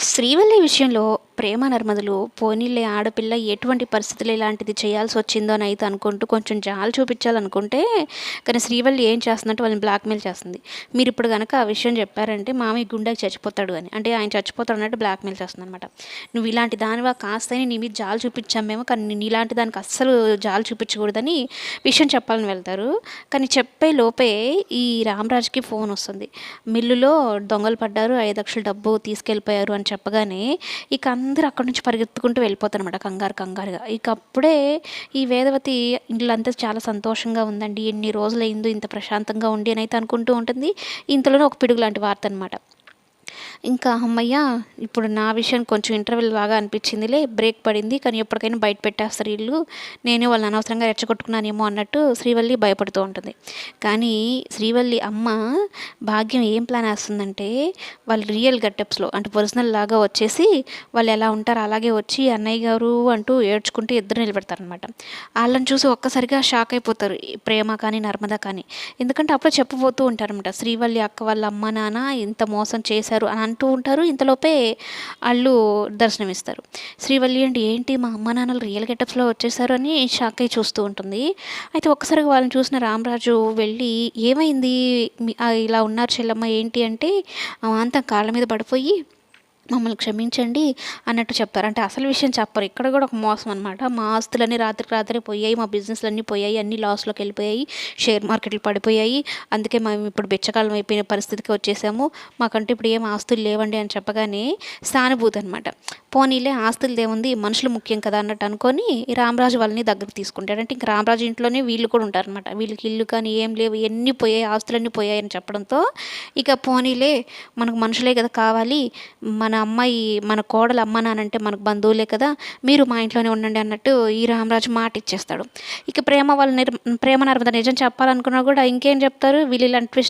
శ్రీవల్లి విషయంలో ప్రేమ నర్మదులు పోనీలే ఆడపిల్ల ఎటువంటి పరిస్థితులు ఇలాంటిది చేయాల్సి వచ్చిందో అని అయితే అనుకుంటూ కొంచెం జాలు చూపించాలనుకుంటే కానీ శ్రీవల్లి ఏం చేస్తుందంటే వాళ్ళని బ్లాక్మెయిల్ చేస్తుంది. మీరు ఇప్పుడు కనుక ఆ విషయం చెప్పారంటే మామయ్య గుండెకి చచ్చిపోతాడు అని. అంటే ఆయన చచ్చిపోతాడు అన్నట్టు బ్లాక్మెయిల్ చేస్తుంది అనమాట నువ్వు ఇలాంటి దానివా కాస్తని నీ మీద జాలు చూపించాం మేము కానీ నేను ఇలాంటి దానికి అస్సలు జాలు చూపించకూడదని విషయం చెప్పాలని వెళ్తారు. కానీ చెప్పే లోపే ఈ రామరాజ్కి ఫోన్ వస్తుంది. మిల్లులో దొంగలు పడ్డారు ఐదు లక్షల డబ్బు తీసుకెళ్ళిపోయారు అని చెప్పగానే ఇక అందరూ అక్కడి నుంచి పరిగెత్తుకుంటూ వెళ్ళిపోతారనమాట కంగారు కంగారుగా. ఇక అప్పుడే ఈ వేదవతి ఇల్లంతా చాలా సంతోషంగా ఉందండి. ఎన్ని రోజులైందో ఇంత ప్రశాంతంగా ఉండి అని అయితే అనుకుంటూ ఉంటుంది. ఇంతలోనే ఒక పిడుగు లాంటి వార్త అనమాట ఇంకా అమ్మయ్య ఇప్పుడు నా విషయం కొంచెం ఇంటర్వెల్ బాగా అనిపించిందిలే బ్రేక్ పడింది కానీ ఎప్పటికైనా బయట పెట్టేస్తారు ఇల్లు. నేనే వాళ్ళని అనవసరంగా రెచ్చగొట్టుకున్నానేమో అన్నట్టు శ్రీవల్లి భయపడుతూ ఉంటుంది. కానీ శ్రీవల్లి అమ్మ భాగ్యం ఏం ప్లాన్ వేస్తుందంటే వాళ్ళు రియల్ గెటప్స్లో అంటే ఒరిజినల్ లాగా వచ్చేసి వాళ్ళు ఎలా ఉంటారు అలాగే వచ్చి అన్నయ్య గారు అంటూ ఏడ్చుకుంటూ ఇద్దరు నిలబెడతారనమాట వాళ్ళని చూసి ఒక్కసారిగా షాక్ అయిపోతారు ప్రేమ కానీ నర్మద కానీ. ఎందుకంటే అప్పుడే చెప్పబోతూ ఉంటారనమాట శ్రీవల్లి అక్క వాళ్ళ అమ్మ నాన్న ఇంత మోసం చేశారు అని అంటూ ఉంటారు. ఇంతలోపే వాళ్ళు దర్శనమిస్తారు. శ్రీవల్లి అంటే ఏంటి మా అమ్మ నాన్నలు రియల్ గెటప్స్లో వచ్చేసారు అని షాక్ అయి చూస్తూ ఉంటుంది. అయితే ఒక్కసారిగా వాళ్ళని చూసిన రామరాజు వెళ్ళి ఏమైంది? ఇలా ఉన్నారు చెల్లమ్మ ఏంటి? అంటే అంతా కాళ్ళ మీద పడిపోయి మమ్మల్ని క్షమించండి అన్నట్టు చెప్తారు. అంటే అసలు విషయం చెప్పరు. ఇక్కడ కూడా ఒక మోసం అనమాట మా ఆస్తులన్నీ రాత్రికి రాత్రి పోయాయి. మా బిజినెస్లన్నీ పోయాయి. అన్ని లాస్లోకి వెళ్ళిపోయాయి. షేర్ మార్కెట్లు పడిపోయాయి. అందుకే మేము ఇప్పుడు బెచ్చకాలం అయిపోయిన పరిస్థితికి వచ్చేసాము. మాకంటే ఇప్పుడు ఏం ఆస్తులు లేవండి అని చెప్పగానే సానుభూతి అనమాట పోనీలే ఆస్తులు ఏముంది మనుషులు ముఖ్యం కదా అన్నట్టు అనుకొని రామరాజు వాళ్ళని దగ్గరికి తీసుకుంటాడు. అంటే ఇంక రామరాజు ఇంట్లోనే వీళ్ళు కూడా ఉంటారనమాట వీళ్ళకి ఇల్లు కానీ ఏం లేవు. ఎన్ని పోయాయి ఆస్తులన్నీ పోయాయి అని చెప్పడంతో ఇక పోనీలే మనకు మనుషులే కదా కావాలి. మన అమ్మాయి మన కోడలు అమ్మ నానంటే మనకు బంధువులే కదా మీరు మా ఇంట్లోనే ఉండండి అన్నట్టు ఈ రామరాజు మాట ఇచ్చేస్తాడు. ఇక ప్రేమ వాళ్ళ నిర్ ప్రేమ నర్మద నిజం చెప్పాలనుకున్నా కూడా ఇంకేం చెప్తారు? వీళ్ళు ఇలాంటి ట్విస్ట్